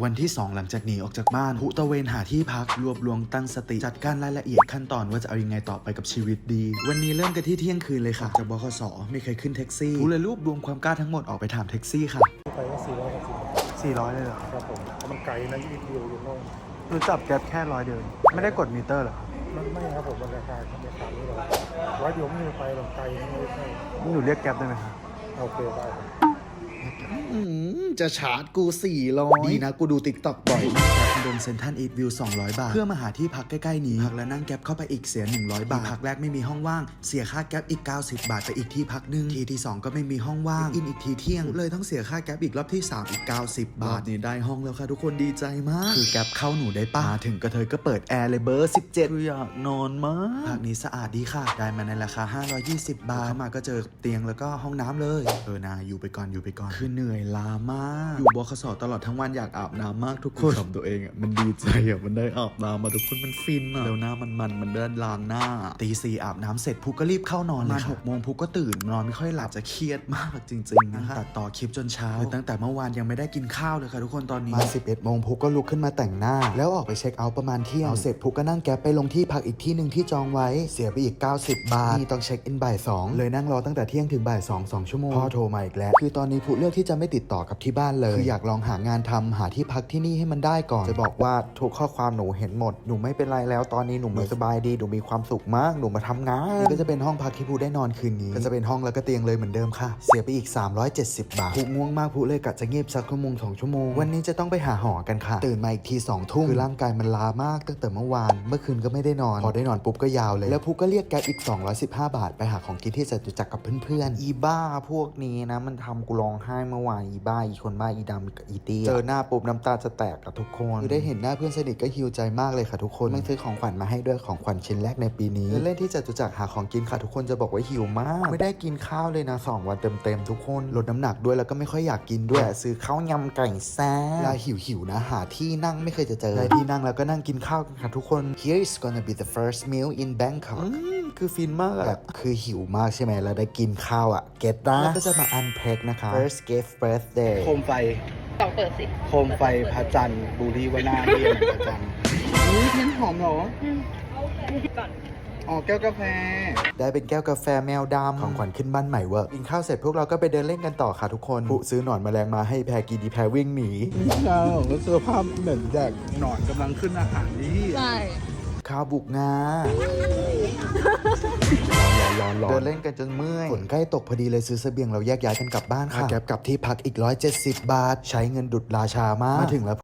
วันที่ 2 หลังจากหนีออกจากบ้านผู้ตะเวนหาที่พักรวบรวมตั้งสติจัดการรายละเอียดขั้นตอนว่าจะเอายังไงต่อไปกับชีวิตดี วันนี้เริ่มกันที่เที่ยงคืนเลยค่ะ จากบขสไม่เคยขึ้นแท็กซี่ผู้เลยรวบรวมความกล้าทั้งหมดออกไปถามแท็กซี่ค่ะไปก็สี่ร้อยสิบ400เลยเหรอครับผมเพราะมันไกลนะอีกเดียวอยู่โน่นหนูจับแก๊ปแค่ร้อยเดียวไม่ได้กดมิเตอร์เหรอครับมันไม่ครับผมมันราคาราคานี้เราร้อยเดียวไม่มีไปหรอกไกลไม่ใช่หนูเรียกแก๊ปได้ไหมครับโอเคได้ครับอืม จะชาร์จกู 400 ดีนะ กูดูติ๊กต็อกบ่อยจากคอนโดเซ็นทรัลอีทวิว 200 บาท เพื่อมาหาที่พักใกล้ ๆ นี้ พักแล้วนั่งแก๊ปเข้าไปอีกเสีย 100 บาท พักแรกไม่มีห้องว่าง เสียค่าแก๊ปอีก 90 บาท ไปอีกที่พักหนึ่งทีที่ 2 ก็ไม่มีห้องว่าง อินอีกทีเที่ยง เลยต้องเสียค่าแก๊ปอีกรอบที่ 3 อีก 90 บาทนี่ได้ห้องแล้วค่ะทุกคนดีใจมาก คือแก๊ปเข้าหนูได้ป่ะมาถึงกระเทยก็เปิดแอร์เลยเบอร์ 17คืออยากนอนมากพักนี้สะอาดดีค่ะ ได้มาในราคา 520 บาทเข้ามาก็เจอเตียงแล้วก็ห้องน้ำเลย เออนาอยู่ไปก่อนอยู่ไปก่อนคือเหนื่อยล้ามาก อยู่บคสตลอดทั้งวันอยากอาบน้ำมากทุกคนขำตัวเองอะมันดีใจอะมันได้อาบน้ำมาทุกคนมันฟินอะแล้วหน้ามันมันมันได้ล้างหน้าตีสี่อาบน้ำเสร็จพุกก็รีบเข้านอนเลยค่ะหกโมงพุกก็ตื่นนอนไม่ค่อยหลับจะเครียดมากจริงๆนะคะตัดต่อคลิปจนเช้าคือตั้งแต่เมื่อวานยังไม่ได้กินข้าวเลยค่ะทุกคนตอนนี้มา11โมงพุกก็ลุกขึ้นมาแต่งหน้า แล้วออกไปเช็คเอาท์ประมาณเที่ยงเอาเสร็จพุกก็นั่งแก๊ปไปลงที่พักอีกที่หนึ่งที่จองไว้เสียไปอีก 90 บาทนี่ต้องเช็คอินบ่ายสองเลยนั่งรอตั้งแต่เที่ยงถึงบ่ายสองสองชั่วโมงพ่อโทรมาอีกแล้วคือตอนนี้พุเลือกที่จะไม่ติดต่อกับที่บ้านเลยคืออยากลองหางานทำหาที่พักที่นี่ให้มันได้ก่อน จะบอกว่าทุกข้อความหนูเห็นหมดหนูไม่เป็นไรแล้วตอนนี้หนูไม่สบายดีหนูมีความสุขมากหนูมาทำงานนี่ก็จะเป็นห้องพักที่พูได้นอนคืนนี้ก็จะเป็นห้องแล้วก็เตียงเลยเหมือนเดิมค่ะ เสียไปอีก 370 บาทพูง่วงมากพูเลยกะจะเงียบสักชั่วโมงสองชั่วโมงวันนี้จะต้องไปหาหอกันค่ะ ตื่นมาอีกทีสองทุ่มคือร่างกายมันล้ามากตั้งแต่เมื่อวาน เมื่อคืนก็ไม่ได้นอน พอได้นอนปุ๊บก็ยาวเลย แล้วพูก็เรียกแกปอีก 215 บาท ไปหาของกินที่จตุจักรกับเพื่อนๆอีบ้าพวกนี้นะมันทำกูร้องไห้เมื่อวานอีบ้าอีคนบ้าอีดำกับอีเตี้ยเจอหน้าปุ๊บน้ำตาจะแตกกับทุกคนคือได้เห็นหน้าเพื่อนสนิทก็ฮิวใจมากเลยค่ะทุกคนมันซื้อของขวัญมาให้ด้วยของขวัญชิ้นแรกในปีนี้เดินเล่นที่จตุจักรหาของกินค่ะทุกคนจะบอกว่าหิวมาก ไม่ได้กินข้าวเลยนะสองวันเต็มๆทุกคนลดน้ำหนักด้วยแล้วก็ไม่ค่อยอยากกินด้วยแต่ซื้อข้าวยำไก่แซ่เวลาบหิวหิวๆนะหาที่นั่งไม่เคยจะเจอได้ที่นั่งแล้วก็นั่งกินข้าวกันค่ะทุกคน Here is gonna be the first meal in Bangkok อืม คือฟินมากอะแบบคือหิวมากใช่ไหมแล้วได้กินข้าวอะเก็ตนะแล้วก็จะมา unpack นะคะ first gift birthday โคมไฟลองเปิดสิ โคมไฟพระจันทร์บูรีวนาเรียนพระจันทร์อุ้ยเทียนหอมเหรอก่อนอ๋อแก้วกาแฟ ได้เป็นแก้วกาแฟแมวดำของขวัญขึ้นบ้านใหม่เวิร์กกินข้าวเสร็จพวกเราก็ไปเดินเล่นกันต่อค่ะทุกคนผู้ซื้อหนอนแมลงมาให้แพรกีดีแพรวิ่งหนีนี่เราก็เสื้อผ้าเหมือนจากหนอนกำลังขึ้นอาหารนี่ใช่ ข้าวบุกงา ร้อนๆเดินเล่นกันจนเมื่อย ฝนใกล้ตกพอดีเลยซื้อเสบียงเราแยกย้ายกันกลับบ้านค่ะแก๊บกลับที่พักอีก 170 บาท ใช้เงินดุดราชามาก มาถึงแล้ว